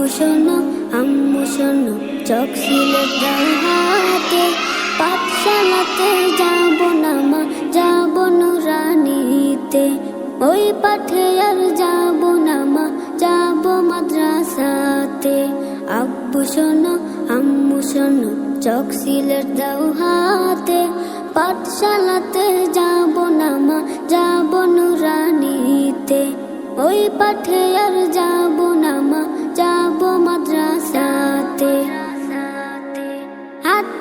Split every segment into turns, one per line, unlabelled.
আব্বু শোনো আম্মু শোনো চোখ সিলেট দাও হাতে পাঠশালাতে যাব না মা, যাব নুরানিতে ওই পাঠে আর যাব না মা, যাব মাদ্রাসাতে। আব্বু শোনো আম্মু শোনো চোখ সিলেট দাও হাতে পাঠশালাতে যাব না মা, যাব নুরানিতে ওই পাঠে আর যাব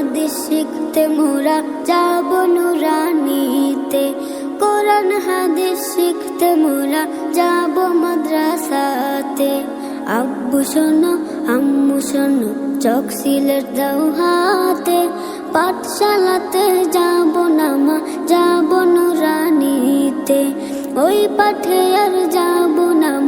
হাদিস শিখতে মোরা যাব নুরানিতে। কোরআন, হাদিস শিখতে মোরা যাব মাদ্রাসাতে। আব্বু শোনো, আম্মু শোনো, চোখ সিলেট দাও হাতে। পাঠশালাতে যাব নামা যাব নুরানিতে। ওই পাঠে আর যাব না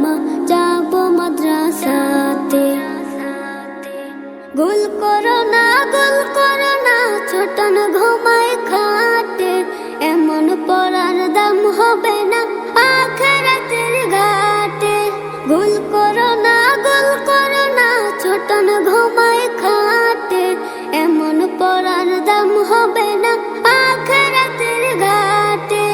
পড়ার দাম হবে না। আখেরাতের ঘাটে গুল করো না, গুল করো না, ছোটন ঘুমায় খাটে। এমন পড়ার দাম হবে না। আখেরাতের ঘাটে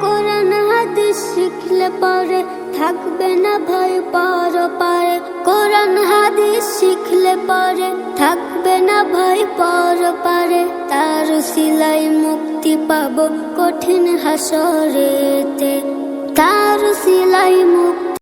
কোরআন হাদিস শিখলে পরে থাকবে না ভয়, পর পারে। কোরআন হাদিস শিখলে পরে থাকবে না ভয়, পর পারে। তার সিলাই মুক্তি পাবো কঠিন হাসরেতে। তার সিলাই মুক্তি